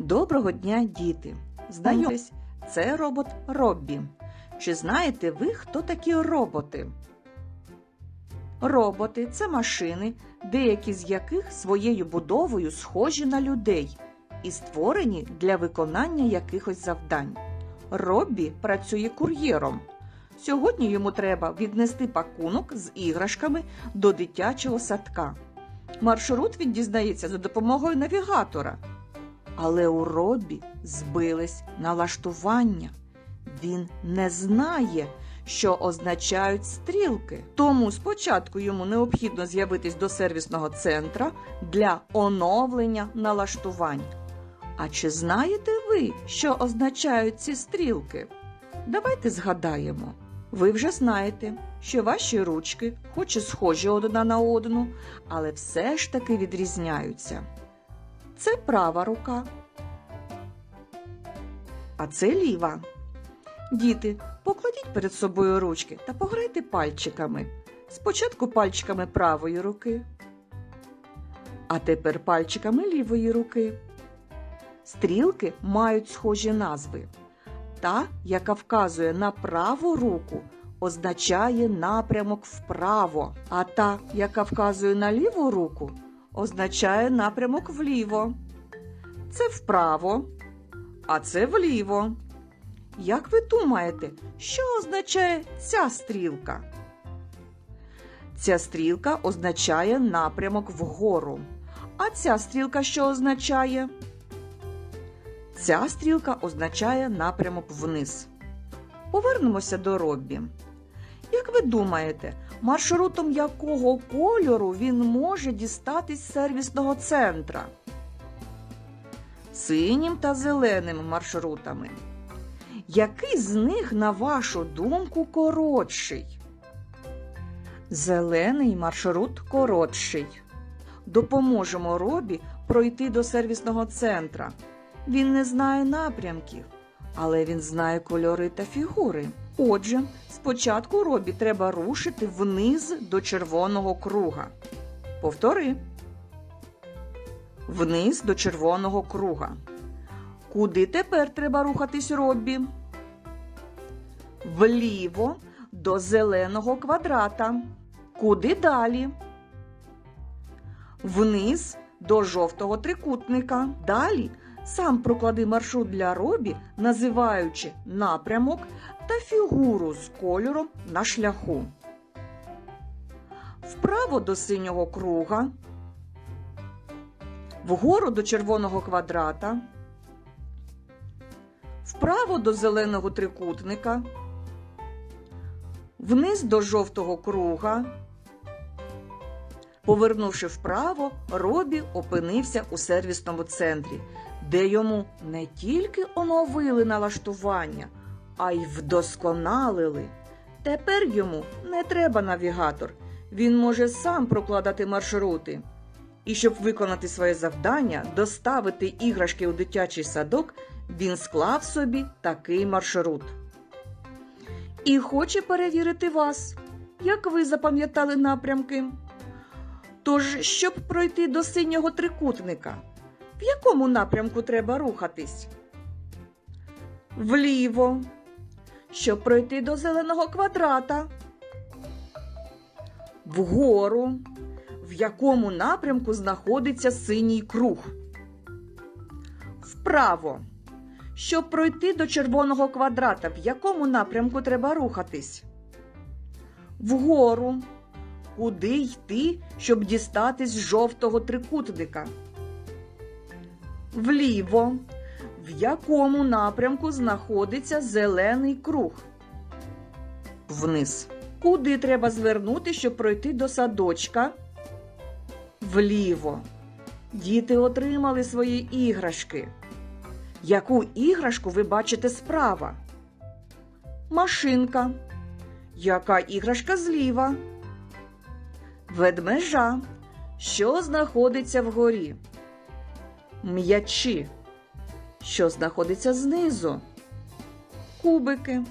Доброго дня, діти! Знайомтесь, це робот Роббі. Чи знаєте ви, хто такі роботи? Роботи це машини, деякі з яких своєю будовою схожі на людей і створені для виконання якихось завдань. Роббі працює кур'єром. Сьогодні йому треба віднести пакунок з іграшками до дитячого садка. Маршрут він дізнається за допомогою навігатора. Але у Робі збились налаштування. Він не знає, що означають стрілки. Тому спочатку йому необхідно з'явитись до сервісного центра для оновлення налаштувань. А чи знаєте ви, що означають ці стрілки? Давайте згадаємо. Ви вже знаєте, що ваші ручки, хоч і схожі одна на одну, але все ж таки відрізняються. Це права рука. А це ліва. Діти, покладіть перед собою ручки та пограйте пальчиками. Спочатку пальчиками правої руки, а тепер пальчиками лівої руки. Стрілки мають схожі назви. Та, яка вказує на праву руку, означає напрямок вправо, а та, яка вказує на ліву руку, означає напрямок вліво. Це вправо, а це вліво. Як ви думаєте, що означає ця стрілка? Ця стрілка означає напрямок вгору. А ця стрілка що означає? Ця стрілка означає напрямок вниз. Повернемося до Роббі. Як ви думаєте, маршрутом якого кольору він може дістатись з сервісного центра? Синім та зеленим маршрутами. Який з них, на вашу думку, коротший? Зелений маршрут коротший. Допоможемо Робі пройти до сервісного центра. Він не знає напрямків, але він знає кольори та фігури. Отже, спочатку Робі треба рушити вниз до червоного круга. Повтори. Вниз до червоного круга. Куди тепер треба рухатись Роббі? Вліво до зеленого квадрата. Куди далі? Вниз до жовтого трикутника. Далі сам проклади маршрут для Робі, називаючи напрямок та фігуру з кольором на шляху. Вправо до синього круга. Вгору до червоного квадрата. Вправо до зеленого трикутника. Вниз до жовтого круга. Повернувши вправо, Робі опинився у сервісному центрі, де йому не тільки оновили налаштування, а й вдосконалили. Тепер йому не треба навігатор, він може сам прокладати маршрути. І щоб виконати своє завдання, доставити іграшки у дитячий садок, він склав собі такий маршрут. І хоче перевірити вас, як ви запам'ятали напрямки. Тож, щоб пройти до синього трикутника, в якому напрямку треба рухатись? Вліво. Щоб пройти до зеленого квадрата. Вгору. В якому напрямку знаходиться синій круг. Вправо. Щоб пройти до червоного квадрата, в якому напрямку треба рухатись? Вгору. Куди йти, щоб дістатись жовтого трикутника? Вліво. В якому напрямку знаходиться зелений круг? Вниз. Куди треба звернути, щоб пройти до садочка? Вліво. Діти отримали свої іграшки. Яку іграшку ви бачите справа? Машинка. Яка іграшка зліва? Ведмежа. Що знаходиться вгорі? М'ячі. Що знаходиться знизу? Кубики.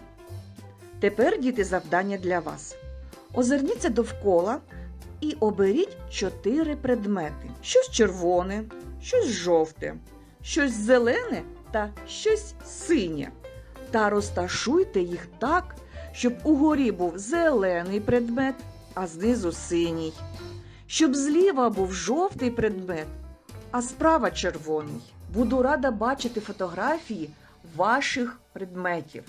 Тепер діти завдання для вас. Озирніться довкола і оберіть чотири предмети: щось червоне, щось жовте, щось зелене та щось синє. Та розташуйте їх так, щоб угорі був зелений предмет, а знизу синій. Щоб зліва був жовтий предмет, а справа червоний. Буду рада бачити фотографії ваших предметів.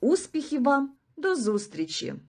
Успіхів вам! До зустрічі!